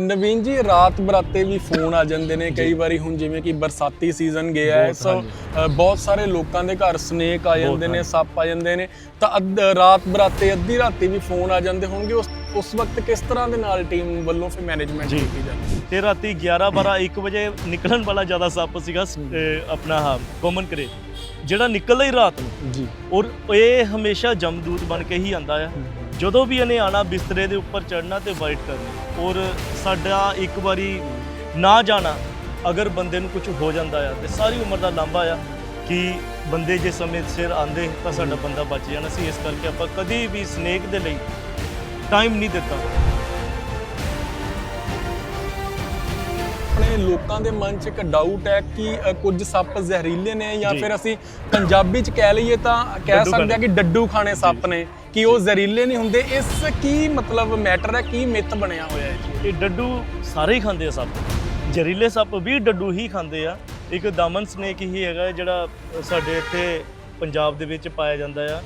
ਨਵੀਨ ਜੀ ਰਾਤ ਬਰਾਤੇ ਵੀ ਫੋਨ ਆ ਜਾਂਦੇ ਨੇ ਕਈ ਵਾਰੀ ਹੁਣ ਜਿਵੇਂ ਕਿ ਬਰਸਾਤੀ ਸੀਜ਼ਨ ਗਿਆ ਹੈ ਸੋ ਬਹੁਤ ਸਾਰੇ ਲੋਕਾਂ ਦੇ ਘਰ ਸਨੇਕ ਆ ਜਾਂਦੇ ਨੇ। ਸੱਪ ਆ ਜਾਂਦੇ ਨੇ। ਤਾਂ ਰਾਤ ਬਰਾਤੇ ਅੱਧੀ ਰਾਤੀ ਵੀ ਫੋਨ ਆ ਜਾਂਦੇ ਹੋਣਗੇ। ਉਸ ਉਸ ਵਕਤ ਕਿਸ ਤਰ੍ਹਾਂ ਦੇ ਨਾਲ ਟੀਮ ਵੱਲੋਂ ਫਿਰ ਮੈਨੇਜਮੈਂਟ। ਕੀਤੀ ਜਾਂਦੀ ਤੇ ਰਾਤੀ 11 12 1 ਵਜੇ ਨਿਕਲਣ ਵਾਲਾ ਜ਼ਿਆਦਾ ਸੱਪ ਸੀਗਾ ਆਪਣਾ ਹਾਂ ਕਾਮਨ ਕਰੇ। ਜਿਹੜਾ ਨਿਕਲਦਾ ਹੀ ਰਾਤ ਨੂੰ। ਜੀ। ਔਰ ਇਹ ਹਮੇਸ਼ਾ ਜਮਦੂਤ ਬਣ ਕੇ ਹੀ ਆਂਦਾ ਆ। ਜਦੋਂ ਵੀ ਇਹਨੇ ਆਣਾ ਬਿਸਤਰੇ ਦੇ ਉੱਪਰ ਚੜਨਾ ਤੇ ਵਾਈਟ ਕਰਨੀ ਔਰ ਸਾਡਾ ਇੱਕ ਵਾਰੀ ਨਾ ਜਾਣਾ ਅਗਰ ਬੰਦੇ ਨੂੰ ਕੁਝ ਹੋ ਜਾਂਦਾ ਆ ਤੇ ਸਾਰੀ ਉਮਰ ਦਾ ਲਾਂਭਾ ਆ ਕਿ ਬੰਦੇ ਜੇ ਸਮੇਂ ਸਿਰ ਆਂਦੇ ਤਾਂ ਸਾਡਾ ਬੰਦਾ ਬਚ ਜਾਣਾ ਸੀ ਇਸ ਕਰਕੇ ਆਪਾਂ ਕਦੀ ਵੀ ਸਨੇਕ ਦੇ ਲਈ ਟਾਈਮ ਨਹੀਂ ਦਿੱਤਾ ਆਪਣੇ ਲੋਕਾਂ ਦੇ ਮਨ 'ਚ ਇੱਕ ਡਾਊਟ ਹੈ ਕਿ ਅ, ਕੁਝ ਸੱਪ ਜ਼ਹਿਰੀਲੇ ਨੇ ਜਾਂ ਜੀ। ਫਿਰ ਅਸੀਂ ਪੰਜਾਬੀ 'ਚ ਕਹਿ ਲਈਏ ਤਾਂ ਕਹਿ ਡੱਡੂ ਸਕਦੇ ਹਾਂ। ਕਿ ਡੱਡੂ ਖਾਣੇ ਸੱਪ ਨੇ ਕਿ ਉਹ ਜ਼ਹਿਰੀਲੇ ਨਹੀਂ ਹੁੰਦੇ। ਇਸ ਕੀ ਮਤਲਬ ਮੈਟਰ ਹੈ? ਕੀ ਮਿੱਥ ਬਣਿਆ ਹੋਇਆ ਹੈ ਜੀ? ਇਹ ਡੱਡੂ ਸਾਰੇ ਹੀ ਖਾਂਦੇ ਆ ਸੱਪ। ਜ਼ਹਿਰੀਲੇ ਸੱਪ ਵੀ ਡੱਡੂ ਹੀ ਖਾਂਦੇ ਆ। ਇੱਕ ਦਾਮਨ ਸਨੇਕ ਹੀ ਹੈਗਾ ਜਿਹੜਾ ਸਾਡੇ ਇੱਥੇ ਪੰਜਾਬ ਦੇ ਵਿੱਚ ਪਾਇਆ ਜਾਂਦਾ ਆ।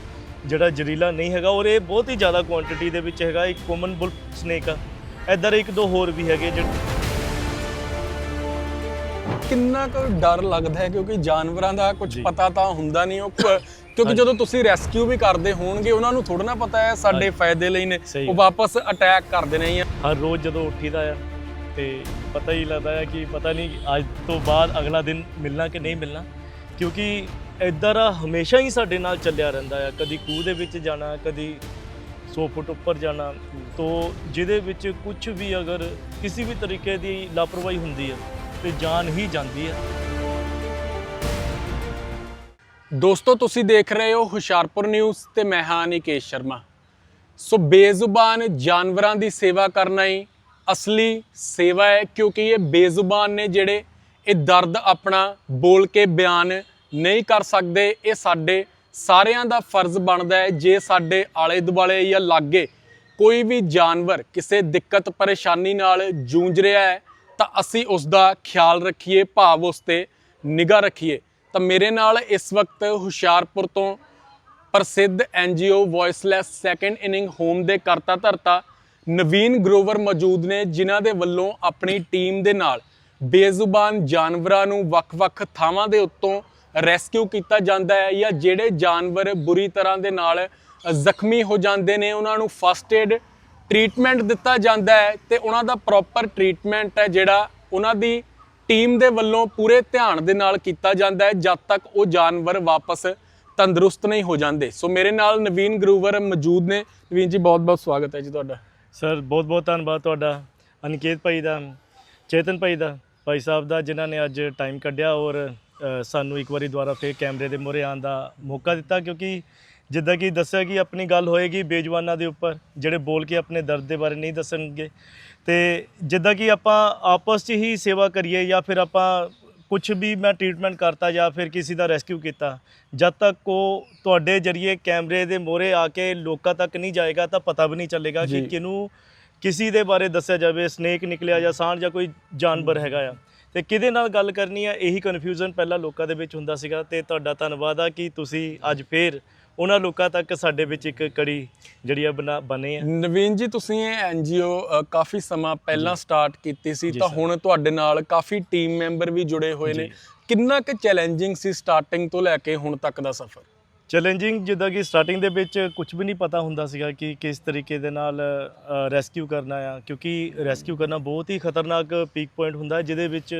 ਜਿਹੜਾ ਜ਼ਹਿਰੀਲਾ ਨਹੀਂ ਹੈਗਾ ਔਰ ਇਹ ਬਹੁਤ ਹੀ ਜ਼ਿਆਦਾ ਕੁਆਂਟੀਟੀ ਦੇ ਵਿੱਚ ਹੈਗਾ ਇੱਕ ਕਾਮਨ ਬੁਲ ਸਨੇਕ ਆ। ਇੱਧਰ ਇੱਕ ਦੋ ਹੋਰ ਵੀ ਹੈਗੇ ਜਿਹੜੇ ਕਿੰਨਾ ਕੁ ਡਰ ਲੱਗਦਾ ਹੈ? ਕਿਉਂਕਿ ਜਾਨਵਰਾਂ ਦਾ ਕੁਝ। ਪਤਾ ਤਾਂ ਹੁੰਦਾ ਨਹੀਂ। ਉਹ ਕਿਉਂਕਿ ਜਦੋਂ ਤੁਸੀਂ ਰੈਸਕਿਊ ਵੀ ਕਰਦੇ ਹੋਣਗੇ ਉਹਨਾਂ ਨੂੰ ਥੋੜਾ ਨਾ ਪਤਾ ਹੈ ਸਾਡੇ। ਫਾਇਦੇ ਲਈ ਨੇ। ਉਹ। ਵਾਪਸ ਅਟੈਕ ਕਰਦੇ ਨੇ ਹਰ ਰੋਜ਼ ਜਦੋਂ ਉੱਠੀਦਾ ਆ ਤੇ ਪਤਾ ਹੀ ਲੱਗਦਾ ਹੈ ਕਿ ਪਤਾ ਨਹੀਂ ਅੱਜ ਤੋਂ ਬਾਅਦ ਅਗਲਾ ਦਿਨ ਮਿਲਣਾ ਕਿ ਨਹੀਂ ਮਿਲਣਾ। ਕਿਉਂਕਿ ਇੱਧਰ ਹਮੇਸ਼ਾ ਹੀ ਸਾਡੇ ਨਾਲ ਚੱਲਿਆ ਰਹਿੰਦਾ ਆ। ਕਦੀ ਖੂਹ ਦੇ ਵਿੱਚ ਜਾਣਾ ਕਦੀ 100 ਫੁੱਟ ਉੱਪਰ ਜਾਣਾ। ਤੋ ਜਿਹਦੇ ਵਿੱਚ ਕੁਝ ਵੀ ਅਗਰ ਕਿਸੇ ਵੀ ਤਰੀਕੇ ਦੀ ਲਾਪਰਵਾਹੀ ਹੁੰਦੀ ਹੈ ਤੇ ਜਾਨ ਹੀ ਜਾਂਦੀ ਹੈ ਦੋਸਤੋ, ਤੁਸੀਂ ਦੇਖ ਰਹੇ ਹੋ ਹੁਸ਼ਿਆਰਪੁਰ ਨਿਊਜ਼ ਤੇ ਮੈਂ ਹਾਂ ਨਿਕੇਸ਼ ਸ਼ਰਮਾ। ਸੋ ਬੇਜ਼ੁਬਾਨ ਜਾਨਵਰਾਂ ਦੀ ਸੇਵਾ ਕਰਨਾ ਹੀ ਅਸਲੀ ਸੇਵਾ ਹੈ, ਕਿਉਂਕਿ ਇਹ ਬੇਜ਼ੁਬਾਨ ਨੇ ਜਿਹੜੇ ਇਹ ਦਰਦ ਆਪਣਾ ਬੋਲ ਕੇ ਬਿਆਨ ਨਹੀਂ ਕਰ ਸਕਦੇ, ਇਹ ਸਾਡੇ ਸਾਰਿਆਂ ਦਾ ਫਰਜ਼ ਬਣਦਾ ਹੈ, ਜੇ ਸਾਡੇ ਆਲੇ ਦੁਆਲੇ ਜਾਂ ਲਾਗੇ ਕੋਈ ਵੀ ਜਾਨਵਰ ਕਿਸੇ ਦਿੱਕਤ ਪਰੇਸ਼ਾਨੀ ਨਾਲ ਜੂਝ ਰਿਹਾ ਹੈ, ਤਾਂ ਅਸੀਂ ਉਸ ਦਾ ਖਿਆਲ ਰੱਖੀਏ, ਭਾਵ ਉਸ ਤੇ ਨਿਗਾਹ ਰੱਖੀਏ। ਤਾਂ ਮੇਰੇ ਨਾਲ ਇਸ ਵਕਤ ਹੁਸ਼ਿਆਰਪੁਰ ਤੋਂ ਪ੍ਰਸਿੱਧ NGO voiceless second inning home ਦੇ ਕਰਤਾ ਧਰਤਾ ਨਵੀਨ ਗਰੋਵਰ ਮੌਜੂਦ ਨੇ, ਜਿਨ੍ਹਾਂ ਦੇ ਵੱਲੋਂ ਆਪਣੀ ਟੀਮ ਦੇ ਨਾਲ ਬੇਜ਼ੁਬਾਨ ਜਾਨਵਰਾਂ ਨੂੰ ਵੱਖ-ਵੱਖ ਥਾਵਾਂ ਦੇ ਉੱਤੋਂ ਰੈਸਕਿਊ ਕੀਤਾ ਜਾਂਦਾ ਹੈ ਜਾਂ ਜਿਹੜੇ ਜਾਨਵਰ ਬੁਰੀ ਤਰ੍ਹਾਂ ਦੇ ਨਾਲ ਜ਼ਖਮੀ ਹੋ ਜਾਂਦੇ ਨੇ, ਉਹਨਾਂ ਨੂੰ ਫਸਟ ਏਡ ਟ੍ਰੀਟਮੈਂਟ ਦਿੱਤਾ ਜਾਂਦਾ ਹੈ ਤੇ ਉਹਨਾਂ ਦਾ ਪ੍ਰੋਪਰ ਟ੍ਰੀਟਮੈਂਟ ਹੈ ਜਿਹੜਾ ਉਹਨਾਂ ਦੀ ਟੀਮ ਦੇ ਵੱਲੋਂ ਪੂਰੇ ਧਿਆਨ ਦੇ ਨਾਲ ਕੀਤਾ ਜਾਂਦਾ ਹੈ, ਜਦ ਤੱਕ ਉਹ ਜਾਨਵਰ ਵਾਪਸ ਤੰਦਰੁਸਤ ਨਹੀਂ ਹੋ ਜਾਂਦੇ। ਸੋ ਮੇਰੇ ਨਾਲ ਨਵੀਨ ਗਰੂਵਰ ਮੌਜੂਦ ਨੇ। ਨਵੀਨ ਜੀ ਬਹੁਤ ਬਹੁਤ ਸਵਾਗਤ ਹੈ ਜੀ ਤੁਹਾਡਾ। ਸਰ ਬਹੁਤ ਬਹੁਤ ਧੰਨਵਾਦ ਤੁਹਾਡਾ। ਅਨਿਕੇਤ ਭਾਈ ਦਾ, ਚੇਤਨ ਭਾਈ ਦਾ, ਭਾਈ ਸਾਹਿਬ ਦਾ, ਜਿਨ੍ਹਾਂ ਨੇ ਅੱਜ ਟਾਈਮ ਕੱਢਿਆ ਔਰ ਸਾਨੂੰ ਇੱਕ ਵਾਰੀ ਦੁਬਾਰਾ ਫੇਰ ਕੈਮਰੇ ਦੇ ਮੂਹਰੇ ਆਉਣ ਦਾ ਮੌਕਾ ਦਿੱਤਾ, ਕਿਉਂਕਿ ਜਿੱਦਾਂ ਕਿ ਦੱਸਿਆ ਕਿ ਆਪਣੀ ਗੱਲ ਹੋਏਗੀ ਬੇਜਵਾਨਾਂ ਦੇ ਉੱਪਰ ਜਿਹੜੇ ਬੋਲ ਕੇ ਆਪਣੇ ਦਰਦ ਦੇ ਬਾਰੇ ਨਹੀਂ ਦੱਸਣਗੇ। ਤੇ ਜਿੱਦਾਂ ਕਿ ਆਪਾਂ ਆਪਸ 'ਚ ਹੀ ਸੇਵਾ ਕਰੀਏ ਜਾਂ ਫਿਰ ਆਪਾਂ ਕੁਝ ਵੀ ਮੈਂ ਟ੍ਰੀਟਮੈਂਟ ਕਰਤਾ ਜਾਂ ਫਿਰ ਕਿਸੇ ਦਾ ਰੈਸਕਿਊ ਕੀਤਾ ਜਦ ਤੱਕ ਉਹ ਤੁਹਾਡੇ ਜਰੀਏ ਕੈਮਰੇ ਦੇ ਮੋਹਰੇ ਆ ਕੇ ਲੋਕਾਂ ਤੱਕ ਨਹੀਂ ਜਾਏਗਾ ਤਾਂ ਪਤਾ ਵੀ ਨਹੀਂ ਚੱਲੇਗਾ ਕਿ ਜੀ। ਕਿਹਨੂੰ ਕਿਸੇ ਦੇ ਬਾਰੇ ਦੱਸਿਆ ਜਾਵੇ ਸਨੇਕ ਨਿਕਲਿਆ ਜਾਂ ਸਾਂਢ ਜਾਂ ਕੋਈ ਜਾਨਵਰ ਹੈਗਾ ਆ। ਤੇ ਕਿਹਦੇ ਨਾਲ ਗੱਲ ਕਰਨੀ ਆ ਇਹੀ ਕਨਫਿਊਜ਼ਨ ਪਹਿਲਾਂ ਲੋਕਾਂ ਦੇ ਵਿੱਚ ਹੁੰਦਾ ਸੀਗਾ। ਤੇ ਤੁਹਾਡਾ ਧੰਨਵਾਦ ਆ ਕਿ ਤੁਸੀਂ ਅੱਜ ਫੇਰ ਉਹਨਾਂ ਲੋਕਾਂ ਤੱਕ ਸਾਡੇ ਵਿੱਚ ਇੱਕ ਕੜੀ ਜਿਹੜੀ ਆ ਬਣਾ ਬਣੇ ਆ। ਨਵੀਨ ਜੀ ਤੁਸੀਂ ਇਹ ਐਨਜੀਓ ਕਾਫੀ ਸਮਾਂ ਪਹਿਲਾਂ ਸਟਾਰਟ ਕੀਤੀ ਸੀ ਤਾਂ। ਹੁਣ ਤੁਹਾਡੇ ਨਾਲ ਕਾਫੀ ਟੀਮ ਮੈਂਬਰ ਵੀ ਜੁੜੇ ਹੋਏ ਨੇ। ਕਿੰਨਾ ਕੁ ਚੈਲੰਜਿੰਗ ਸੀ ਸਟਾਰਟਿੰਗ ਤੋਂ ਲੈ ਕੇ ਹੁਣ ਤੱਕ ਦਾ ਸਫ਼ਰ? ਚੈਲੰਜਿੰਗ ਜਿੱਦਾਂ ਕਿ ਸਟਾਰਟਿੰਗ ਦੇ ਵਿੱਚ ਕੁਝ ਵੀ ਨਹੀਂ ਪਤਾ ਹੁੰਦਾ ਸੀਗਾ ਕਿ ਕਿਸ ਤਰੀਕੇ ਦੇ ਨਾਲ ਰੈਸਕਿਊ ਕਰਨਾ ਆ। ਕਿਉਂਕਿ ਰੈਸਕਿਊ ਕਰਨਾ ਬਹੁਤ ਹੀ ਖਤਰਨਾਕ ਪੀਕ ਪੁਆਇੰਟ ਹੁੰਦਾ ਜਿਹਦੇ ਵਿੱਚ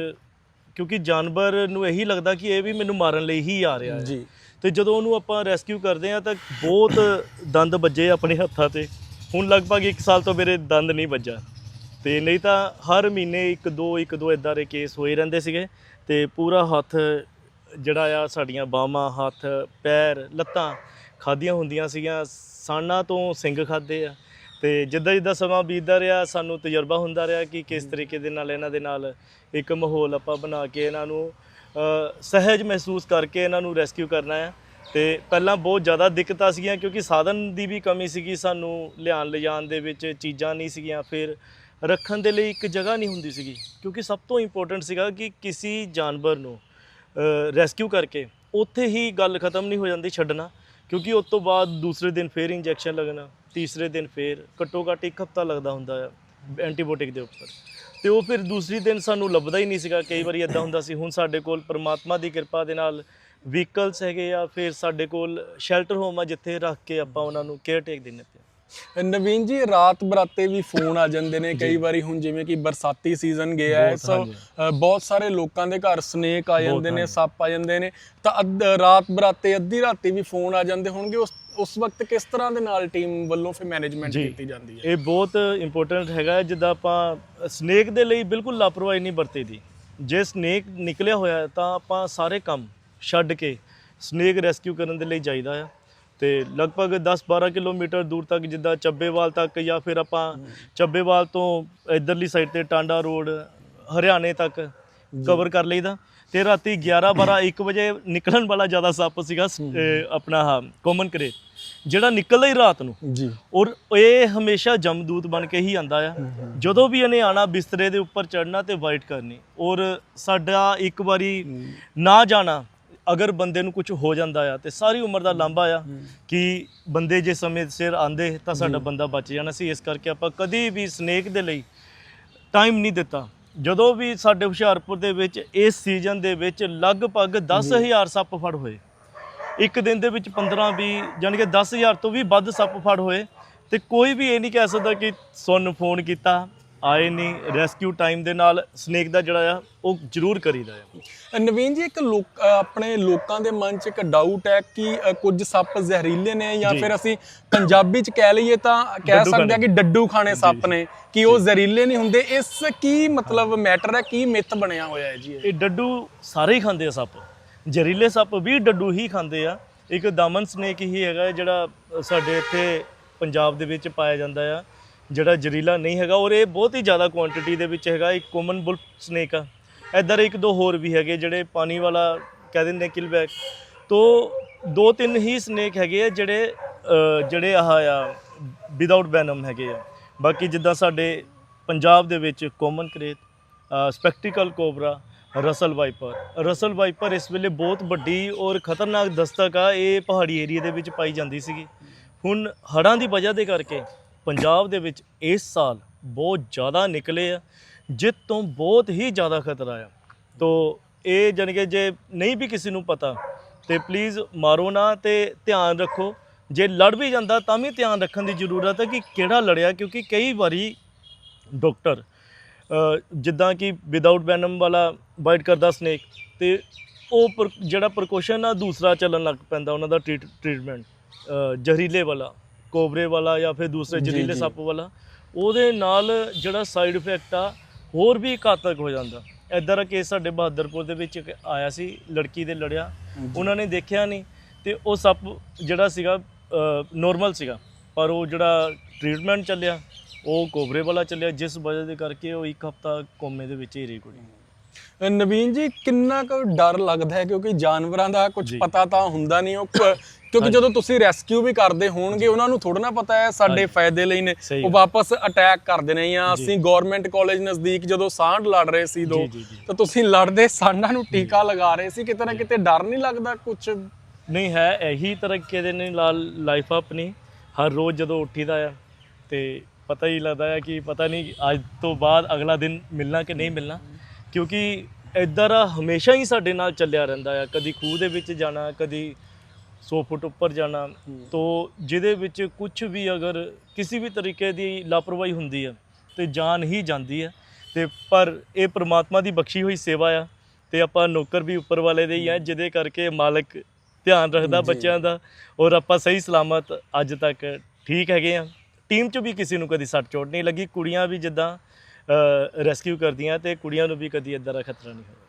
ਕਿਉਂਕਿ ਜਾਨਵਰ ਨੂੰ ਇਹੀ ਲੱਗਦਾ ਕਿ ਇਹ ਵੀ ਮੈਨੂੰ ਮਾਰਨ ਲਈ ਹੀ ਆ ਰਿਹਾ ਹੈ। ਜੀ। ਤੇ ਜਦੋਂ ਉਹਨੂੰ ਆਪਾਂ ਰੈਸਕਿਊ ਕਰਦੇ ਆ ਤਾਂ ਬਹੁਤ ਦੰਦ ਵੱਜੇ ਆਪਣੇ ਹੱਥਾਂ ਤੇ। ਹੁਣ ਲਗਭਗ 1 ਸਾਲ ਤੋਂ ਮੇਰੇ ਦੰਦ ਨਹੀਂ ਵੱਜਾ। ਤੇ ਨਹੀਂ ਤਾਂ ਹਰ ਮਹੀਨੇ ਇੱਕ ਦੋ ਇੱਕ ਦੋ ਇਦਾਂ ਦੇ ਕੇਸ ਹੋਏ ਰਹਿੰਦੇ ਸੀਗੇ ਤੇ ਪੂਰਾ ਹੱਥ ਜਿਹੜਾ ਆ ਸਾਡੀਆਂ ਬਾਹਾਂ, ਹੱਥ, ਪੈਰ, ਲੱਤਾਂ ਖਾਦੀਆਂ ਹੁੰਦੀਆਂ ਸੀਗੀਆਂ। ਸਾਨਾਂ ਤੋਂ ਸਿੰਘ ਖਾਦੇ ਆ। ਤੇ ਜਿੱਦਾਂ ਜਿੱਦਾਂ ਸਮਾਂ ਬੀਤਦਾ ਰਿਹਾ, ਸਾਨੂੰ ਤਜਰਬਾ ਹੁੰਦਾ ਰਿਹਾ ਕਿ ਕਿਸ ਤਰੀਕੇ ਦੇ ਨਾਲ ਇਹਨਾਂ ਦੇ ਨਾਲ ਇੱਕ ਮਾਹੌਲ ਆਪਾਂ ਬਣਾ ਕੇ ਇਹਨਾਂ ਨੂੰ ਸਹਿਜ ਮਹਿਸੂਸ ਕਰਕੇ ਇਹਨਾਂ ਨੂੰ ਰੈਸਕਿਊ ਕਰਨਾ ਹੈ। ਤੇ ਪਹਿਲਾਂ ਬਹੁਤ ਜ਼ਿਆਦਾ ਦਿੱਕਤਾਂ ਸੀਗੀਆਂ ਕਿਉਂਕਿ ਸਾਧਨ ਦੀ ਵੀ ਕਮੀ ਸੀਗੀ, ਸਾਨੂੰ ਲਿਆਉਣ ਲਿਜਾਣ ਦੇ ਵਿੱਚ ਚੀਜ਼ਾਂ ਨਹੀਂ ਸੀਗੀਆਂ। ਫਿਰ ਰੱਖਣ ਦੇ ਲਈ ਇੱਕ ਜਗ੍ਹਾ ਨਹੀਂ ਹੁੰਦੀ ਸੀਗੀ ਕਿਉਂਕਿ ਸਭ ਤੋਂ ਇੰਪੋਰਟੈਂਟ ਸੀਗਾ ਕਿ ਕਿਸੇ ਜਾਨਵਰ ਨੂੰ ਰੈਸਕਿਊ ਕਰਕੇ ਉੱਥੇ ਹੀ ਗੱਲ ਖਤਮ ਨਹੀਂ ਹੋ ਜਾਂਦੀ ਛੱਡਣਾ ਕਿਉਂਕਿ ਉਸ ਤੋਂ ਬਾਅਦ ਦੂਸਰੇ ਦਿਨ ਫੇਰ ਇੰਜੈਕਸ਼ਨ ਲੱਗਣਾ, ਤੀਸਰੇ ਦਿਨ ਫੇਰ ਘੱਟੋ ਘੱਟ ਇੱਕ ਹਫਤਾ ਲੱਗਦਾ ਹੁੰਦਾ ਹੈ ਐਂਟੀਬਾਇਓਟਿਕ ਦੇ ਉੱਪਰ। ਤੇ ਉਹ ਫਿਰ ਦੂਸਰੀ ਦਿਨ ਸਾਨੂੰ ਲੱਭਦਾ ਹੀ ਨਹੀਂ ਸੀਗਾ। ਕਈ ਵਾਰੀ ਇਦਾਂ ਹੁੰਦਾ ਸੀ ਹੁਣ ਸਾਡੇ ਕੋਲ ਪ੍ਰਮਾਤਮਾ ਦੀ ਕਿਰਪਾ ਦੇ ਨਾਲ ਵਹੀਕਲਸ ਹੈਗੇ ਆ ਫਿਰ ਸਾਡੇ ਕੋਲ ਸ਼ੈਲਟਰ ਹੋਮ ਆ ਜਿੱਥੇ ਰੱਖ ਕੇ ਆਪਾਂ ਉਹਨਾਂ ਨੂੰ ਕੇਅਰ ਟੇਕ ਦਿੰਦੇ ਪਏ ਨਵੀਨ ਜੀ ਰਾਤ ਬਰਾਤੇ ਵੀ ਫੋਨ ਆ ਜਾਂਦੇ ਨੇ ਕਈ ਵਾਰੀ ਹੁਣ ਜਿਵੇਂ ਕਿ ਬਰਸਾਤੀ ਸੀਜ਼ਨ ਗਿਆ ਹੈ ਸੋ ਬਹੁਤ ਸਾਰੇ ਲੋਕਾਂ ਦੇ ਘਰ ਸਨੇਕ ਆ ਜਾਂਦੇ ਨੇ। ਸੱਪ ਆ ਜਾਂਦੇ ਨੇ। ਤਾਂ ਰਾਤ ਬਰਾਤੇ ਅੱਧੀ ਰਾਤੀ ਵੀ ਫੋਨ ਆ ਜਾਂਦੇ ਹੋਣਗੇ ਉਸ ਉਸ ਵਕਤ ਕਿਸ ਤਰ੍ਹਾਂ ਦੇ ਨਾਲ ਟੀਮ ਵੱਲੋਂ ਫਿਰ ਮੈਨੇਜਮੈਂਟ ਜੀ। ਕੀਤੀ ਜਾਂਦੀ ਹੈ? ਇਹ ਬਹੁਤ ਇੰਪੋਰਟੈਂਟ ਹੈਗਾ ਹੈ, ਜਿੱਦਾਂ ਆਪਾਂ ਸਨੇਕ ਦੇ ਲਈ ਬਿਲਕੁਲ ਲਾਪਰਵਾਹੀ ਨਹੀਂ ਵਰਤੀ ਦੀ। ਜੇ ਸਨੇਕ ਨਿਕਲਿਆ ਹੋਇਆ ਹੈ ਤਾਂ ਆਪਾਂ ਸਾਰੇ ਕੰਮ ਛੱਡ ਕੇ ਸਨੇਕ ਰੈਸਕਿਊ ਕਰਨ ਦੇ ਲਈ ਜਾਈਦਾ ਆ। ਤੇ ਲਗਭਗ 10-12 ਕਿਲੋਮੀਟਰ ਦੂਰ ਤੱਕ ਜਿੱਦਾਂ ਚੱਬੇਵਾਲ ਤੱਕ ਜਾਂ ਫਿਰ ਆਪਾਂ ਚੱਬੇਵਾਲ ਤੋਂ ਇਧਰਲੀ ਸਾਈਡ ਤੇ ਟਾਂਡਾ ਰੋਡ ਹਰਿਆਣੇ ਤੱਕ ਕਵਰ ਕਰ ਲਈਦਾ। ਤੇ ਰਾਤੀ 11 12 1 ਵਜੇ ਨਿਕਲਣ ਵਾਲਾ ਜ਼ਿਆਦਾ ਸੱਪ ਸੀਗਾ ਆਪਣਾ ਕਾਮਨ ਕਰੇ। ਜਿਹੜਾ ਨਿਕਲਦਾ ਹੀ ਰਾਤ ਨੂੰ ਜੀ। ਔਰ ਇਹ ਹਮੇਸ਼ਾ ਜਮਦੂਤ ਬਣ ਕੇ ਹੀ ਆਂਦਾ ਆ। ਜਦੋਂ ਵੀ ਇਹਨੇ ਆਣਾ ਬਿਸਤਰੇ ਦੇ ਉੱਪਰ ਚੜਨਾ ਤੇ ਵਾਈਟ ਕਰਨੀ। ਔਰ ਸਾਡਾ ਇੱਕ ਵਾਰੀ ਨਾ ਜਾਣਾ ਅਗਰ ਬੰਦੇ ਨੂੰ ਕੁਝ ਹੋ ਜਾਂਦਾ ਆ ਤੇ ਸਾਰੀ ਉਮਰ ਦਾ ਲਾਂਭਾ ਆ ਕਿ ਬੰਦੇ ਜੇ ਸਮੇਂ ਸਿਰ ਆਂਦੇ ਤਾਂ ਸਾਡਾ ਬੰਦਾ ਬਚ ਜਾਣਾ। ਸੀ ਇਸ ਕਰਕੇ ਆਪਾਂ ਕਦੀ ਵੀ ਸਨੇਕ ਦੇ ਲਈ ਟਾਈਮ ਨਹੀਂ ਦਿੱਤਾ। ਜਦੋਂ ਵੀ ਸਾਡੇ ਹੁਸ਼ਿਆਰਪੁਰ ਦੇ ਵਿੱਚ ਇਸ ਸੀਜ਼ਨ ਦੇ ਵਿੱਚ ਲਗਭਗ 10000 ਸੱਪ ਫੜ ਹੋਏ। ਇੱਕ ਦਿਨ ਦੇ ਵਿੱਚ 15 20 ਯਾਨੀ ਕਿ 10000 ਤੋਂ ਵੀ ਵੱਧ ਸੱਪ ਫੜ ਹੋਏ। ਤੇ ਕੋਈ ਵੀ ਇਹ ਨਹੀਂ ਕਹਿ ਸਕਦਾ ਕਿ ਸਾਨੂੰ ਫੋਨ ਕੀਤਾ। ਆਏ ਨਹੀਂ ਰੈਸਕਿਊ ਟਾਈਮ ਦੇ ਨਾਲ ਸਨੇਕ ਦਾ ਜਿਹੜਾ ਆ ਉਹ ਜ਼ਰੂਰ ਕਰੀਦਾ ਆ। ਨਵੀਨ ਜੀ ਇੱਕ ਲੋਕ ਆਪਣੇ ਲੋਕਾਂ ਦੇ ਮਨ 'ਚ ਇੱਕ ਡਾਊਟ ਹੈ ਕਿ ਕੁਝ ਸੱਪ ਜ਼ਹਿਰੀਲੇ ਨੇ ਜਾਂ। ਫਿਰ ਅਸੀਂ ਪੰਜਾਬੀ 'ਚ ਕਹਿ ਲਈਏ ਤਾਂ ਕਹਿ ਸਕਦੇ ਖਾਣੇ। ਕਿ ਡੱਡੂ ਖਾਣੇ ਸੱਪ ਨੇ ਕਿ ਉਹ ਜ਼ਹਿਰੀਲੇ ਨਹੀਂ ਹੁੰਦੇ। ਇਸ ਕੀ ਮਤਲਬ ਮੈਟਰ ਹੈ? ਕੀ ਮਿੱਥ ਬਣਿਆ ਹੋਇਆ ਹੈ ਜੀ ਇਹ? ਡੱਡੂ ਸਾਰੇ ਹੀ ਖਾਂਦੇ ਆ ਸੱਪ। ਜ਼ਹਿਰੀਲੇ ਸੱਪ ਵੀ ਡੱਡੂ ਹੀ ਖਾਂਦੇ ਆ। ਇੱਕ ਦਾਮਨ ਸਨੇਕ ਹੀ ਹੈਗਾ ਜਿਹੜਾ ਸਾਡੇ ਇੱਥੇ ਪੰਜਾਬ ਦੇ ਵਿੱਚ ਪਾਇਆ ਜਾਂਦਾ ਆ। ਜਿਹੜਾ ਜ਼ਹਿਰੀਲਾ ਨਹੀਂ ਹੈਗਾ ਔਰ ਇਹ ਬਹੁਤ ਹੀ ਜ਼ਿਆਦਾ ਕੁਆਂਟੀਟੀ ਦੇ ਵਿੱਚ ਹੈਗਾ, ਇੱਕ ਕਾਮਨ ਬੁਲ ਸਨੇਕ ਆ। ਇੱਧਰ ਇੱਕ ਦੋ ਹੋਰ ਵੀ ਹੈਗੇ ਜਿਹੜੇ ਪਾਣੀ ਵਾਲਾ ਕਹਿ ਦਿੰਦੇ ਕਿਲਬੈਕ। ਤੋਂ ਦੋ ਤਿੰਨ ਹੀ ਸਨੇਕ ਹੈਗੇ ਆ ਜਿਹੜੇ ਜਿਹੜੇ ਆਹ ਆ ਵਿਦਆਊਟ ਵੈਨਮ ਹੈਗੇ ਆ। ਬਾਕੀ ਜਿੱਦਾਂ ਸਾਡੇ ਪੰਜਾਬ ਦੇ ਵਿੱਚ common krait spectacle cobra Russell viper Russell viper ਇਸ ਵੇਲੇ ਬਹੁਤ ਵੱਡੀ ਔਰ ਖਤਰਨਾਕ ਦਸਤਕ ਆ। ਇਹ ਪਹਾੜੀ ਏਰੀਆ ਦੇ ਵਿੱਚ ਪਾਈ ਜਾਂਦੀ ਸੀਗੀ। ਹੁਣ ਹੜ੍ਹਾਂ ਦੀ ਵਜ੍ਹਾ ਦੇ ਕਰਕੇ ਪੰਜਾਬ ਦੇ ਵਿੱਚ ਇਸ ਸਾਲ ਬਹੁਤ ਜ਼ਿਆਦਾ ਨਿਕਲੇ ਆ ਜਿਸ ਤੋਂ ਬਹੁਤ ਹੀ ਜ਼ਿਆਦਾ ਖਤਰਾ ਆ। ਤੋ ਇਹ ਜਾਣੀ ਕਿ ਜੇ ਨਹੀਂ ਵੀ ਕਿਸੇ ਨੂੰ ਪਤਾ, ਤੇ ਪਲੀਜ਼ ਮਾਰੋ ਨਾ ਤੇ ਧਿਆਨ ਰੱਖੋ। ਜੇ ਲੜ ਵੀ ਜਾਂਦਾ ਤਾਂ ਵੀ ਧਿਆਨ ਰੱਖਣ ਦੀ ਜ਼ਰੂਰਤ ਹੈ ਕਿ ਕਿਹੜਾ ਲੜਿਆ, ਕਿਉਂਕਿ ਕਈ ਵਾਰੀ ਡਾਕਟਰ ਜਿੱਦਾਂ ਕਿ ਵਿਦਆਊਟ ਵੈਨਮ ਵਾਲਾ ਬਾਈਟ ਕਰਦਾ ਸਨੇਕ ਤੇ ਉਹ ਪਰ- ਜਿਹੜਾ ਪ੍ਰਕੋਸ਼ਨ ਆ ਦੂਸਰਾ ਚੱਲਣ ਲੱਗ ਪੈਂਦਾ, ਉਹਨਾਂ ਦਾ ਟ੍ਰੀਟ ਟ੍ਰੀਟਮੈਂਟ ਜ਼ਹਿਰੀਲੇ ਵਾਲਾ। ਕੋਬਰੇ ਵਾਲਾ ਜਾਂ ਫਿਰ ਦੂਸਰੇ ਜ਼ਹਿਰੀਲੇ। ਸੱਪ ਵਾਲਾ ਉਹਦੇ ਨਾਲ ਜਿਹੜਾ ਸਾਈਡ ਇਫੈਕਟ ਆ ਹੋਰ ਵੀ ਘਾਤਕ ਹੋ ਜਾਂਦਾ। ਇੱਦਾਂ ਦਾ ਕੇਸ ਸਾਡੇ ਬਹਾਦਰਪੁਰ ਦੇ ਵਿੱਚ ਇੱਕ ਆਇਆ ਸੀ ਲੜਕੀ ਦੇ ਲੜਿਆ। ਉਹਨਾਂ ਨੇ ਦੇਖਿਆ ਨਹੀਂ ਤੇ ਉਹ ਸੱਪ ਜਿਹੜਾ ਸੀਗਾ ਨੋਰਮਲ ਸੀਗਾ। ਪਰ ਉਹ ਜਿਹੜਾ ਟ੍ਰੀਟਮੈਂਟ ਚੱਲਿਆ ਉਹ ਕੋਬਰੇ ਵਾਲਾ ਚੱਲਿਆ ਜਿਸ ਵਜ੍ਹਾ ਦੇ ਕਰਕੇ ਉਹ ਇੱਕ ਹਫਤਾ ਕੋਮੇ ਦੇ ਵਿੱਚ ਹੀ ਰਹੀ ਕੁੜੀ ਨਵੀਨ ਜੀ ਕਿੰਨਾ ਕੁ ਡਰ ਲੱਗਦਾ ਹੈ? ਕਿਉਂਕਿ ਜਾਨਵਰਾਂ ਦਾ ਕੁਝ। ਪਤਾ ਤਾਂ ਹੁੰਦਾ ਨਹੀਂ ਉਹ ਕਿਉਂਕਿ ਜਦੋਂ ਤੁਸੀਂ ਰੈਸਕਿਊ ਵੀ ਕਰਦੇ ਹੋਣਗੇ ਉਹਨਾਂ ਨੂੰ ਥੋੜਾ ਨਾ ਪਤਾ ਹੈ ਸਾਡੇ। ਫਾਇਦੇ ਲਈ ਨੇ। ਉਹ। ਵਾਪਸ ਅਟੈਕ ਕਰਦੇ ਨੇ ਜਾਂ। ਅਸੀਂ ਗਵਰਨਮੈਂਟ ਕਾਲਜ ਨਜ਼ਦੀਕ ਜਦੋਂ ਸਾਂਢ ਲੜ ਰਹੇ ਸੀ ਦੋ। ਤਾਂ ਤੁਸੀਂ ਲੜਦੇ ਸਾਂਢਾਂ ਨੂੰ ਟੀਕਾ ਲਗਾ ਰਹੇ ਸੀ। ਕਿਤੇ ਨਾ ਕਿਤੇ ਡਰ ਨਹੀਂ ਲੱਗਦਾ ਕੁਝ ਨਹੀਂ ਹੈ ਇਹੀ ਤਰੀਕੇ ਦੇ ਨੇ ਲਾਲ ਲਾਈਫ ਆਪਣੀ। ਹਰ ਰੋਜ਼ ਜਦੋਂ ਉੱਠੀਦਾ ਆ ਤੇ ਪਤਾ ਹੀ ਲੱਗਦਾ ਹੈ ਕਿ ਪਤਾ ਨਹੀਂ ਅੱਜ ਤੋਂ ਬਾਅਦ ਅਗਲਾ ਦਿਨ ਮਿਲਣਾ ਕਿ ਨਹੀਂ ਮਿਲਣਾ। ਕਿਉਂਕਿ ਇੱਧਰ ਹਮੇਸ਼ਾ ਹੀ ਸਾਡੇ ਨਾਲ ਚੱਲਿਆ ਰਹਿੰਦਾ ਆ। ਕਦੀ ਖੂਹ ਦੇ ਵਿੱਚ ਜਾਣਾ ਕਦੀ 100 ਫੁੱਟ ਉੱਪਰ ਜਾਣਾ। ਤੋ ਜਿਹਦੇ ਵਿੱਚ ਕੁਝ ਵੀ ਅਗਰ ਕਿਸੇ ਵੀ ਤਰੀਕੇ ਦੀ ਲਾਪਰਵਾਹੀ ਹੁੰਦੀ ਹੈ ਤੇ ਜਾਨ ਹੀ ਜਾਂਦੀ ਹੈ ਤੇ ਪਰ ਇਹ ਪ੍ਰਮਾਤਮਾ ਦੀ ਬਖਸ਼ੀ ਹੋਈ ਸੇਵਾ ਆ ਤੇ ਆਪਾਂ ਨੌਕਰ ਵੀ ਉੱਪਰ ਵਾਲੇ ਦੇ ਹੀ ਆ ਜਿਹਦੇ ਕਰਕੇ ਮਾਲਕ ਧਿਆਨ ਰੱਖਦਾ। ਬੱਚਿਆਂ ਦਾ ਔਰ ਆਪਾਂ ਸਹੀ ਸਲਾਮਤ ਅੱਜ ਤੱਕ ਠੀਕ ਹੈਗੇ ਆ। ਟੀਮ 'ਚ ਵੀ ਕਿਸੇ ਨੂੰ ਕਦੀ ਸੱਟ ਚੋਟ ਨਹੀਂ ਲੱਗੀ ਕੁੜੀਆਂ ਵੀ ਜਿੱਦਾਂ ਰੈਸਕਿਊ ਕਰਦੀਆਂ ਤੇ ਕੁੜੀਆਂ ਨੂੰ ਵੀ ਕਦੀ ਇਦਾਂ ਦਾ ਖਤਰਾ ਨਹੀਂ ਹੋਇਆ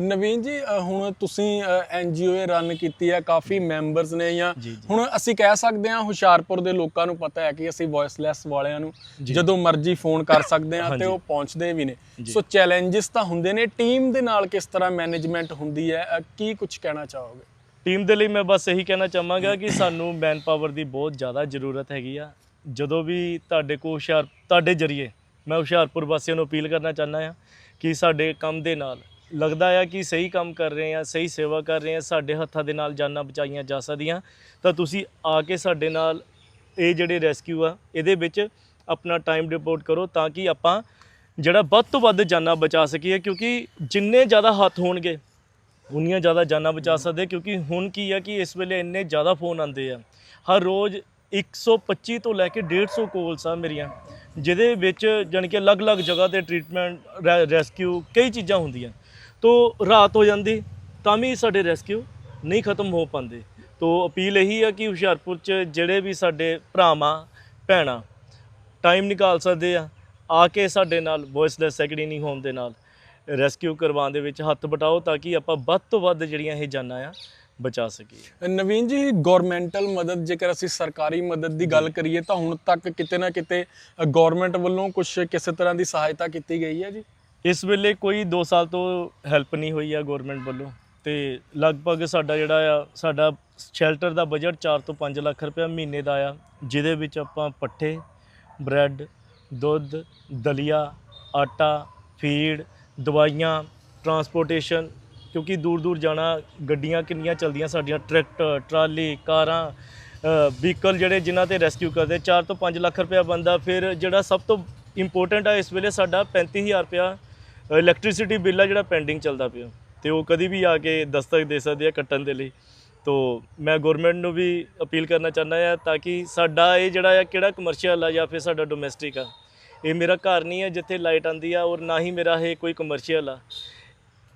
ਨਵੀਨ ਜੀ ਅ, ਹੁਣ ਤੁਸੀਂ ਐਨਜੀਓ ਰਨ ਕੀਤੀ ਹੈ ਕਾਫੀ ਮੈਂਬਰਸ ਨੇ ਜਾਂ ਜੀ, ਜੀ। ਹੁਣ ਅਸੀਂ ਕਹਿ ਸਕਦੇ ਹਾਂ ਹੁਸ਼ਿਆਰਪੁਰ ਦੇ ਲੋਕਾਂ ਨੂੰ ਪਤਾ ਹੈ ਕਿ ਅਸੀਂ ਵੌਇਸਲੈਸ ਵਾਲਿਆਂ ਨੂੰ ਜੀ। ਜਦੋਂ ਮਰਜ਼ੀ ਫੋਨ ਕਰ ਸਕਦੇ ਹਾਂ ਤੇ ਹਾਂਜੀ। ਉਹ ਪਹੁੰਚਦੇ ਵੀ ਨੇ ਜੀ। ਸੋ ਚੈਲੰਜਸ ਤਾਂ ਹੁੰਦੇ ਨੇ ਟੀਮ ਦੇ ਨਾਲ ਕਿਸ ਤਰ੍ਹਾਂ ਮੈਨੇਜਮੈਂਟ ਹੁੰਦੀ ਹੈ ਅ, ਕੀ ਕੁਝ ਕਹਿਣਾ ਚਾਹੋਗੇ ਟੀਮ ਦੇ ਲਈ ਮੈਂ ਬਸ ਇਹੀ ਕਹਿਣਾ ਚਾਹਾਂਗਾ ਕਿ ਸਾਨੂੰ ਮੈਨ ਪਾਵਰ ਦੀ ਬਹੁਤ ਜ਼ਿਆਦਾ ਜ਼ਰੂਰਤ ਹੈਗੀ ਆ ਜਦੋਂ ਵੀ ਤੁਹਾਡੇ ਕੋਲ ਹੁਸ਼ਿਆਰ ਤੁਹਾਡੇ ਜਰੀਏ ਮੈਂ ਹੁਸ਼ਿਆਰਪੁਰ ਵਾਸੀਆਂ ਨੂੰ ਅਪੀਲ ਕਰਨਾ ਚਾਹੁੰਦਾ ਆ ਕਿ ਸਾਡੇ ਕੰਮ ਦੇ ਨਾਲ ਲੱਗਦਾ ਆ ਕਿ ਸਹੀ ਕੰਮ ਕਰ ਰਹੇ ਆ ਸਹੀ ਸੇਵਾ ਕਰ ਰਹੇ ਆ ਸਾਡੇ ਹੱਥਾਂ ਦੇ ਨਾਲ ਜਾਨਾਂ ਬਚਾਈਆਂ ਜਾ ਸਕਦੀਆਂ। ਤਾਂ ਤੁਸੀਂ ਆ ਕੇ ਸਾਡੇ ਨਾਲ ਇਹ ਜਿਹੜੇ ਰੈਸਕਿਊ ਆ ਇਹਦੇ ਵਿੱਚ ਆਪਣਾ ਟਾਈਮ ਡਿਪੋਰਟ ਕਰੋ ਤਾਂ ਕਿ ਆਪਾਂ ਜਿਹੜਾ ਵੱਧ ਤੋਂ ਵੱਧ ਜਾਨਾਂ ਬਚਾ ਸਕੀਏ ਕਿਉਂਕਿ ਜਿੰਨੇ ਜ਼ਿਆਦਾ ਹੱਥ ਹੋਣਗੇ ਉਨੀਆਂ ਜ਼ਿਆਦਾ ਜਾਨਾਂ ਬਚਾ ਸਕਦੇ ਕਿਉਂਕਿ ਹੁਣ ਕੀ ਆ ਕਿ ਇਸ ਵੇਲੇ ਇੰਨੇ ਜ਼ਿਆਦਾ ਫੋਨ ਆਉਂਦੇ ਆ। ਹਰ ਰੋਜ਼ 125 ਤੋਂ ਲੈ ਕੇ 150 ਕੋਲਸ ਆ ਮੇਰੀਆਂ ਜਿਹਦੇ ਵਿੱਚ ਜਾਣੀ ਕਿ ਅਲੱਗ-ਅਲੱਗ ਜਗ੍ਹਾ ਤੇ ਟ੍ਰੀਟਮੈਂਟ ਰੈਸਕਿਊ ਕਈ ਚੀਜ਼ਾਂ ਹੁੰਦੀਆਂ। ਤੋਂ ਰਾਤ ਹੋ ਜਾਂਦੀ ਤਾਂ ਵੀ ਸਾਡੇ ਰੈਸਕਿਊ ਨਹੀਂ ਖਤਮ ਹੋ ਪਾਉਂਦੇ। ਤੋਂ ਅਪੀਲ ਇਹੀ ਆ ਕਿ ਹੁਸ਼ਿਆਰਪੁਰ 'ਚ ਜਿਹੜੇ ਵੀ ਸਾਡੇ ਭਰਾਵਾਂ ਭੈਣਾਂ ਟਾਈਮ ਨਿਕਾਲ ਸਕਦੇ ਆ ਆ ਕੇ ਸਾਡੇ ਨਾਲ ਵੌਇਸਲੈਸ ਸੈਕਡਿੰਗ ਹੋਮ ਦੇ ਨਾਲ ਰੈਸਕਿਊ ਕਰਵਾਉਣ ਦੇ ਵਿੱਚ ਹੱਥ ਬਟਾਓ ਤਾਂ ਕਿ ਆਪਾਂ ਵੱਧ ਤੋਂ ਵੱਧ ਜਿਹੜੀਆਂ ਇਹ ਜਾਨਾਂ ਆ ਬਚਾ ਸਕੀਏ। ਨਵੀਨ ਜੀ ਗਵਰਨਮੈਂਟਲ ਮਦਦ ਜੇਕਰ ਅਸੀਂ ਸਰਕਾਰੀ ਮਦਦ ਦੀ ਗੱਲ ਕਰੀਏ ਤਾਂ ਹੁਣ ਤੱਕ ਕਿਤੇ ਨਾ ਕਿਤੇ ਗਵਰਨਮੈਂਟ ਵੱਲੋਂ ਕੁਝ ਕਿਸੇ ਤਰ੍ਹਾਂ ਦੀ ਸਹਾਇਤਾ ਕੀਤੀ ਗਈ ਹੈ ਜੀ? ਇਸ ਵੇਲੇ ਕੋਈ 2 ਸਾਲ ਤੋਂ ਹੈਲਪ ਨਹੀਂ ਹੋਈ ਆ ਗਵਰਨਮੈਂਟ ਵੱਲੋਂ ਤੇ ਲਗਭਗ ਸਾਡਾ ਜਿਹੜਾ ਆ, ਸਾਡਾ ਸ਼ੈਲਟਰ ਦਾ ਬਜਟ 4 ਤੋਂ 5 ਲੱਖ ਰੁਪਏ ਮਹੀਨੇ ਦਾ ਆ, ਜਿਹਦੇ ਵਿੱਚ ਆਪਾਂ ਪੱਠੇ ਬ੍ਰੈਡ ਦੁੱਧ, ਦਲੀਆ, ਆਟਾ, ਫੀਡ, ਦਵਾਈਆਂ ਟਰਾਂਸਪੋਰਟੇਸ਼ਨ ਕਿਉਂਕਿ ਦੂਰ ਦੂਰ ਜਾਣਾ, ਗੱਡੀਆਂ ਕਿੰਨੀਆਂ ਚੱਲਦੀਆਂ ਸਾਡੀਆਂ ਟਰੈਕਟਰ ਟਰਾਲੀ, ਕਾਰਾਂ ਵਹੀਕਲ ਜਿਹੜੇ ਜਿਨ੍ਹਾਂ ਤੇ ਰੈਸਕਿਊ ਕਰਦੇ 4 ਤੋਂ 5 ਲੱਖ ਰੁਪਇਆ ਬੰਦਾ, ਫਿਰ ਜਿਹੜਾ ਸਭ ਤੋਂ ਇੰਪੋਰਟੈਂਟ ਆ, ਇਸ ਵੇਲੇ ਸਾਡਾ 35000 ਰੁਪਇਆ ਇਲੈਕਟ੍ਰਿਸਿਟੀ ਬਿੱਲ ਆ ਜਿਹੜਾ ਪੈਂਡਿੰਗ ਚੱਲਦਾ ਪਿਆ। ਤੇ ਉਹ ਕਦੀ ਵੀ ਆ ਕੇ ਦਸਤਕ ਦੇ ਸਕਦੇ ਆ ਕੱਟਣ ਦੇ ਲਈ। ਤੋ ਮੈਂ ਗਵਰਨਮੈਂਟ ਨੂੰ ਵੀ ਅਪੀਲ ਕਰਨਾ ਚਾਹੁੰਦਾ ਆ ਤਾਂ ਕਿ ਸਾਡਾ ਇਹ ਜਿਹੜਾ ਆ, ਕਿਹੜਾ ਕਮਰਸ਼ੀਅਲ ਆ ਜਾਂ ਫਿਰ ਸਾਡਾ ਡੋਮੈਸਟਿਕ ਆ, ਇਹ ਮੇਰਾ ਘਰ ਨਹੀਂ ਹੈ ਜਿੱਥੇ ਲਾਈਟ ਆਂਦੀ ਆ ਔਰ ਨਾ ਹੀ ਮੇਰਾ ਇਹ ਕੋਈ ਕਮਰਸ਼ੀਅਲ ਆ।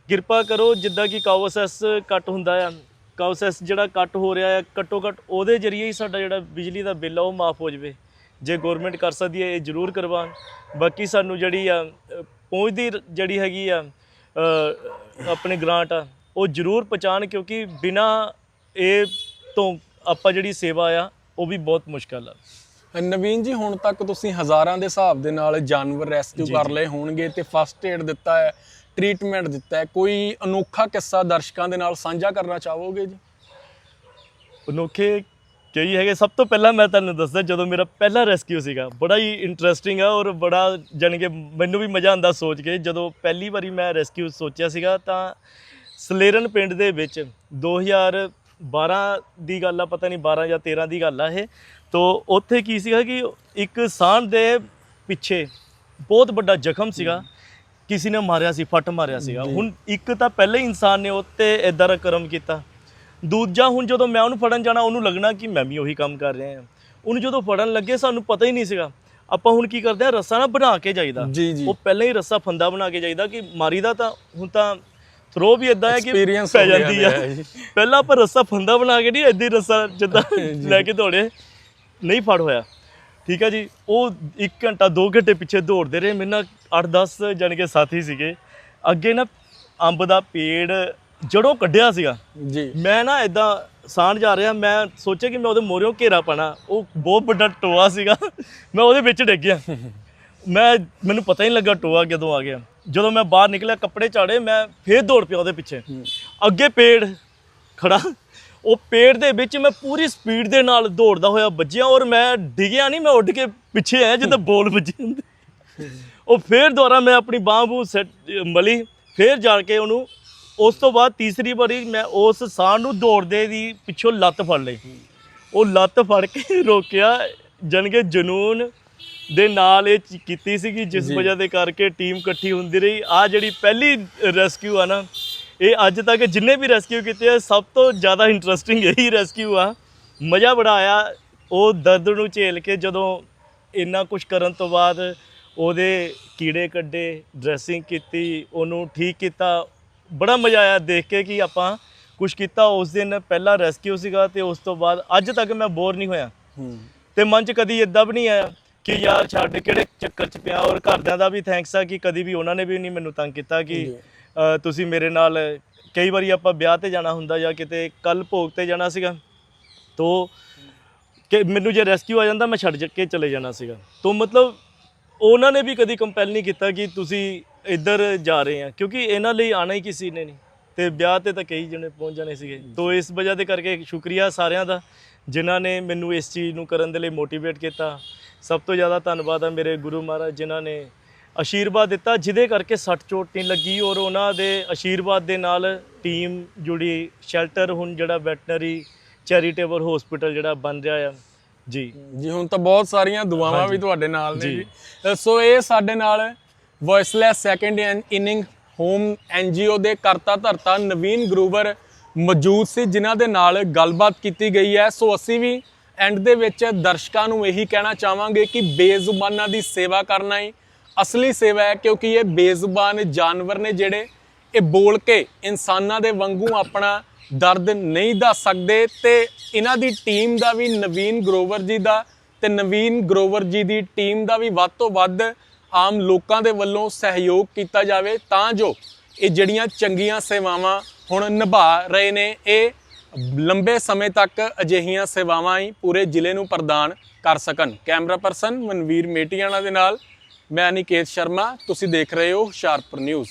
ਕਿਰਪਾ ਕਰੋ ਜਿੱਦਾਂ ਕਿ ਕਾਓਸੈਸ ਕੱਟ ਹੁੰਦਾ ਆ ਕਾਓਸੈਸ ਜਿਹੜਾ ਕੱਟ ਹੋ ਰਿਹਾ ਆ, ਘੱਟੋ ਘੱਟ ਉਹਦੇ ਜ਼ਰੀਏ ਹੀ ਸਾਡਾ ਜਿਹੜਾ ਬਿਜਲੀ ਦਾ ਬਿੱਲ ਆ ਉਹ ਮਾਫ ਹੋ ਜਾਵੇ। ਜੇ ਗਵਰਨਮੈਂਟ ਕਰ ਸਕਦੀ ਹੈ ਇਹ ਜ਼ਰੂਰ ਕਰਵਾਉਣ। ਬਾਕੀ ਸਾਨੂੰ ਜਿਹੜੀ ਆ ਪਹੁੰਚਦੀ ਰ- ਜਿਹੜੀ ਹੈਗੀ ਆ ਆਪਣੀ ਗ੍ਰਾਂਟ ਆ ਉਹ ਜ਼ਰੂਰ ਪਹੁੰਚਾਉਣ ਕਿਉਂਕਿ ਬਿਨਾ ਇਹ ਤੋਂ ਆਪਾਂ ਜਿਹੜੀ ਸੇਵਾ ਆ ਉਹ ਵੀ ਬਹੁਤ ਮੁਸ਼ਕਲ ਆ। ਨਵੀਨ ਜੀ ਹੁਣ ਤੱਕ ਤੁਸੀਂ ਹਜ਼ਾਰਾਂ ਦੇ ਹਿਸਾਬ ਦੇ ਨਾਲ ਜਾਨਵਰ ਰੈਸਕਿਊ ਕਰ। ਲਏ ਹੋਣਗੇ ਤੇ ਫਸਟ ਏਡ ਦਿੱਤਾ ਹੈ ਟ੍ਰੀਟਮੈਂਟ ਦਿੱਤਾ ਹੈ। ਕੋਈ ਅਨੋਖਾ ਕਿੱਸਾ ਦਰਸ਼ਕਾਂ ਦੇ ਨਾਲ ਸਾਂਝਾ ਕਰਨਾ ਚਾਹੋਗੇ ਜੀ? ਅਨੋਖੇ ਕਈ ਹੈਗੇ ਸਭ ਤੋਂ ਪਹਿਲਾਂ ਮੈਂ ਤੁਹਾਨੂੰ ਦੱਸਦਾ ਜਦੋਂ ਮੇਰਾ ਪਹਿਲਾ ਰੈਸਕਿਊ ਸੀਗਾ ਬੜਾ ਹੀ ਇੰਟਰਸਟਿੰਗ ਆ ਔਰ ਬੜਾ ਜਾਣੀ ਕਿ ਮੈਨੂੰ ਵੀ ਮਜ਼ਾ ਆਉਂਦਾ ਸੋਚ ਕੇ ਜਦੋਂ ਪਹਿਲੀ ਵਾਰੀ ਮੈਂ ਰੈਸਕਿਊ ਸੋਚਿਆ ਸੀਗਾ ਤਾਂ ਸਲੇਰਨ ਪਿੰਡ ਦੇ ਵਿੱਚ 2012 ਦੀ ਗੱਲ ਆ ਪਤਾ ਨਹੀਂ 12 ਜਾਂ 13 ਦੀ ਗੱਲ ਆ ਇਹ ਤੋਂ ਉੱਥੇ ਕੀ ਸੀਗਾ ਕਿ ਇੱਕ ਸਾਂਢ ਦੇ ਪਿੱਛੇ ਬਹੁਤ ਵੱਡਾ ਜ਼ਖਮ ਸੀਗਾ ਕਿਸੇ ਨੇ ਮਾਰਿਆ ਸੀ ਫੱਟ ਮਾਰਿਆ ਸੀਗਾ। ਹੁਣ ਇੱਕ ਤਾਂ ਪਹਿਲੇ ਇਨਸਾਨ ਨੇ ਉੱਤੇ ਇਦਾਂ ਦਾ ਕਰਮ ਕੀਤਾ ਦੂਜਾ ਹੁਣ ਜਦੋਂ ਮੈਂ ਉਹਨੂੰ ਫੜਨ ਜਾਣਾ ਉਹਨੂੰ ਲੱਗਣਾ ਕਿ ਮੈਂ ਵੀ ਉਹੀ ਕੰਮ ਕਰ ਰਿਹਾ ਹਾਂ। ਉਹਨੂੰ ਜਦੋਂ ਫੜਨ ਲੱਗੇ ਸਾਨੂੰ ਪਤਾ ਹੀ ਨਹੀਂ ਸੀਗਾ। ਆਪਾਂ ਹੁਣ ਕੀ ਕਰਦੇ ਆ ਰੱਸਾ ਨਾ ਬਣਾ ਕੇ ਜਾਈਦਾ। ਉਹ ਪਹਿਲਾਂ ਹੀ ਰੱਸਾ ਫੰਦਾ ਬਣਾ ਕੇ ਜਾਈਦਾ ਕਿ ਮਾਰੀ ਦਾ ਤਾਂ ਹੁਣ ਤਾਂ ਥਰੋ ਵੀ ਇਦਾਂ ਹੈ ਕਿ ਪੈ ਜਾਂਦੀ ਆ। ਹੈ। ਪਹਿਲਾਂ ਆਪਾਂ ਰੱਸਾ ਫੰਦਾ ਬਣਾ ਕੇ ਨਹੀਂ ਹੀ ਰੱਸਾ ਜਿੱਦਾਂ ਲੈ ਕੇ ਦੌੜੇ। ਨਹੀਂ ਫੜ ਹੋਇਆ। ਠੀਕ ਹੈ ਜੀ ਉਹ 1 ਘੰਟਾ 2 ਘੰਟੇ ਪਿੱਛੇ ਦੌੜਦੇ ਰਹੇ। ਮੇਰੇ ਨਾਲ 8-10 ਜਾਣੀ ਕਿ ਸਾਥੀ ਸੀਗੇ। ਅੱਗੇ ਨਾ ਅੰਬ ਦਾ ਪੇੜ ਜੜੋਂ ਕੱਢਿਆ ਸੀਗਾ। ਜੀ। ਮੈਂ ਨਾ ਇਦਾਂ ਸਾਂਢ ਜਾ ਰਿਹਾ ਮੈਂ ਸੋਚਿਆ ਕਿ ਮੈਂ ਉਹਦੇ ਮੋਰਿਓਂ ਘੇਰਾ ਪਾਣਾ। ਉਹ ਬਹੁਤ ਵੱਡਾ ਟੋਆ ਸੀਗਾ। ਮੈਂ ਉਹਦੇ ਵਿੱਚ ਡਿੱਗ ਗਿਆ। ਮੈਂ ਮੈਨੂੰ ਪਤਾ ਹੀ ਨਹੀਂ ਲੱਗਾ ਟੋਆ ਕਦੋਂ ਆ ਗਿਆ। ਜਦੋਂ ਮੈਂ ਬਾਹਰ ਨਿਕਲਿਆ ਕੱਪੜੇ ਝਾੜੇ ਮੈਂ ਫੇਰ ਦੌੜ ਪਿਆ ਉਹਦੇ ਪਿੱਛੇ। ਅੱਗੇ ਪੇੜ ਖੜਾ। ਉਹ ਪੇੜ ਦੇ ਵਿੱਚ ਮੈਂ ਪੂਰੀ ਸਪੀਡ ਦੇ ਨਾਲ ਦੌੜਦਾ ਹੋਇਆ ਵੱਜਿਆ ਔਰ ਮੈਂ ਡਿੱਗਿਆ ਨਹੀਂ ਮੈਂ ਉੱਡ ਕੇ ਪਿੱਛੇ ਆਇਆ ਜਿੱਦਾਂ ਬੋਲ ਵੱਜੀ ਹੁੰਦੀ। ਉਹ ਫੇਰ ਦੁਬਾਰਾ ਮੈਂ ਆਪਣੀ ਬਾਂਹ ਬੂ ਸੈੱਟ ਮਲੀ। ਫੇਰ ਜਾ ਕੇ ਉਹਨੂੰ ਉਸ ਤੋਂ ਬਾਅਦ ਤੀਸਰੀ ਵਾਰੀ ਮੈਂ ਉਸ ਸਾਹ ਨੂੰ ਦੌੜਦੇ ਦੀ ਪਿੱਛੋਂ ਲੱਤ ਫੜ ਲਈ। ਉਹ ਲੱਤ ਫੜ ਕੇ ਰੋਕਿਆ ਕਿ ਜਨੂਨ ਦੇ ਨਾਲ ਇਹ ਕੀਤੀ ਸੀਗੀ ਜਿਸ। ਵਜ੍ਹਾ ਦੇ ਕਰਕੇ ਟੀਮ ਇਕੱਠੀ ਹੁੰਦੀ ਰਹੀ। ਆ ਜਿਹੜੀ ਪਹਿਲੀ ਰੈਸਕਿਊ ਆ ਨਾ ਇਹ ਅੱਜ ਤੱਕ ਜਿੰਨੇ ਵੀ ਰੈਸਕਿਊ ਕੀਤੇ ਆ ਸਭ ਤੋਂ ਜ਼ਿਆਦਾ ਇੰਟਰਸਟਿੰਗ ਇਹੀ ਰੈਸਕਿਊ ਆ। ਮਜ਼ਾ ਬੜਾ ਆਇਆ। ਉਹ ਦਰਦ ਨੂੰ ਝੇਲ ਕੇ ਜਦੋਂ ਇੰਨਾ ਕੁਝ ਕਰਨ ਤੋਂ ਬਾਅਦ ਉਹਦੇ ਕੀੜੇ ਕੱਢੇ ਡਰੈਸਿੰਗ ਕੀਤੀ ਉਹਨੂੰ ਠੀਕ ਕੀਤਾ ਬੜਾ ਮਜ਼ਾ ਆਇਆ ਦੇਖ ਕੇ ਕਿ ਆਪਾਂ ਕੁਝ ਕੀਤਾ। ਉਸ ਦਿਨ ਪਹਿਲਾ ਰੈਸਕਿਊ ਸੀਗਾ ਤੇ ਉਸ ਤੋਂ ਬਾਅਦ ਅੱਜ ਤੱਕ ਮੈਂ ਬੋਰ ਨਹੀਂ ਹੋਇਆ। ਤੇ ਮਨ 'ਚ ਕਦੀ ਇਦਾਂ ਵੀ ਨਹੀਂ ਆਇਆ ਕਿ ਯਾਰ ਛੱਡ ਕਿਹੜੇ ਚੱਕਰ 'ਚ ਪਿਆ ਔਰ ਘਰਦਿਆਂ ਦਾ ਵੀ ਥੈਂਕਸ ਆ ਕਿ ਕਦੀ ਵੀ ਉਹਨਾਂ ਨੇ ਵੀ ਨਹੀਂ ਮੈਨੂੰ ਤੰਗ ਕੀਤਾ ਕਿ ਤੁਸੀਂ ਮੇਰੇ ਨਾਲ ਕਈ ਵਾਰੀ ਆਪਾਂ ਵਿਆਹ ਤੇ ਜਾਣਾ ਹੁੰਦਾ ਜਾਂ ਕਿਤੇ ਕੱਲ ਭੋਗ ਤੇ ਜਾਣਾ ਸੀਗਾ। ਤੋ ਕਿ ਮੈਨੂੰ ਜੇ ਰੈਸਕਿਊ ਆ ਜਾਂਦਾ ਮੈਂ ਛੱਡ ਕੇ ਚਲੇ ਜਾਣਾ ਸੀਗਾ। ਤੋ ਮਤਲਬ ਉਹਨਾਂ ਨੇ ਵੀ ਕਦੀ ਕੰਪੈਲ ਨਹੀਂ ਕੀਤਾ ਕਿ ਤੁਸੀਂ ਇੱਧਰ ਜਾ ਰਹੇ ਆ, ਕਿਉਂਕਿ ਇਹਨਾਂ ਲਈ ਆਣਾ ਹੀ ਕਿਸੇ ਨੇ ਨਹੀਂ। ਤੇ ਵਿਆਹ ਤੇ ਤਾਂ ਕਈ ਜਣੇ ਪਹੁੰਚ ਜਾਣੇ ਸੀਗੇ। ਤੋ ਇਸ ਵਜ੍ਹਾ ਦੇ ਕਰਕੇ ਸ਼ੁਕਰੀਆ ਸਾਰਿਆਂ ਦਾ, ਜਿਨ੍ਹਾਂ ਨੇ ਮੈਨੂੰ ਇਸ ਚੀਜ਼ ਨੂੰ ਕਰਨ ਦੇ ਲਈ ਮੋਟੀਵੇਟ ਕੀਤਾ। ਸਭ ਤੋਂ ਜ਼ਿਆਦਾ ਧੰਨਵਾਦ ਆ ਮੇਰੇ ਗੁਰੂ ਮਹਾਰਾਜ, ਜਿਨ੍ਹਾਂ ਨੇ ਆਸ਼ੀਰਵਾਦ ਦਿੱਤਾ, ਜਿਹਦੇ ਕਰਕੇ ਸੱਟ ਚੋਟ ਨਹੀਂ ਲੱਗੀ ਔਰ ਉਹਨਾਂ ਦੇ ਆਸ਼ੀਰਵਾਦ ਦੇ ਨਾਲ ਟੀਮ ਜੁੜੀ ਸ਼ੈਲਟਰ ਹੁਣ ਜਿਹੜਾ ਵੈਟਨਰੀ ਚੈਰੀਟੇਬਲ ਹਸਪੀਟਲ ਜਿਹੜਾ ਬਣ ਰਿਹਾ ਆ। ਜੀ ਜੀ ਹੁਣ ਤਾਂ ਬਹੁਤ ਸਾਰੀਆਂ ਦੁਆਵਾਂ। ਵੀ ਤੁਹਾਡੇ ਨਾਲ ਨੇ ਜੀ। ਜੀ ਸੋ ਇਹ ਸਾਡੇ ਨਾਲ voiceless second inning home NGO ਦੇ ਕਰਤਾ ਧਰਤਾ ਨਵੀਨ ਗਰੂਵਰ ਮੌਜੂਦ ਸੀ ਜਿਨ੍ਹਾਂ ਦੇ ਨਾਲ ਗੱਲਬਾਤ ਕੀਤੀ ਗਈ ਹੈ ਸੋ ਅਸੀਂ ਵੀ ਐਂਡ ਦੇ ਵਿੱਚ ਦਰਸ਼ਕਾਂ ਨੂੰ ਇਹੀ ਕਹਿਣਾ ਚਾਹਾਂਗੇ ਕਿ ਬੇਜ਼ੁਬਾਨਾਂ ਦੀ ਸੇਵਾ ਕਰਨਾ ਹੀ ਅਸਲੀ ਸੇਵਾ ਹੈ ਕਿਉਂਕਿ ਇਹ ਬੇਜ਼ੁਬਾਨ ਜਾਨਵਰ ਨੇ ਜਿਹੜੇ ਇਹ ਬੋਲ ਕੇ ਇਨਸਾਨਾਂ ਦੇ ਵਾਂਗੂ ਆਪਣਾ ਦਰਦ ਨਹੀਂ ਦੱਸ ਸਕਦੇ ਤੇ ਇਹਨਾਂ ਦੀ ਟੀਮ ਦਾ ਵੀ ਨਵੀਨ ਗਰੋਵਰ ਜੀ ਦਾ ਤੇ ਨਵੀਨ ਗਰੋਵਰ ਜੀ ਦੀ ਟੀਮ ਦਾ ਵੀ ਵੱਧ ਤੋਂ ਵੱਧ ਆਮ ਲੋਕਾਂ ਦੇ ਵੱਲੋਂ ਸਹਿਯੋਗ ਕੀਤਾ ਜਾਵੇ ਤਾਂ ਜੋ ਇਹ ਜਿਹੜੀਆਂ ਚੰਗੀਆਂ ਸੇਵਾਵਾਂ ਹੁਣ ਨਿਭਾ ਰਹੇ ਨੇ, ਇਹ ਲੰਬੇ ਸਮੇਂ ਤੱਕ ਅਜਿਹੀਆਂ ਸੇਵਾਵਾਂ ਹੀ ਪੂਰੇ ਜ਼ਿਲ੍ਹੇ ਨੂੰ ਪ੍ਰਦਾਨ ਕਰ ਸਕਣ। ਕੈਮਰਾ ਪਰਸਨ ਮਨਵੀਰ ਮੇਟੀਆਣਾ ਦੇ ਨਾਲ, ਮੈਂ ਨਿਕੇਤ ਸ਼ਰਮਾ, ਤੁਸੀਂ ਦੇਖ ਰਹੇ ਹੋ Hoshiarpur news.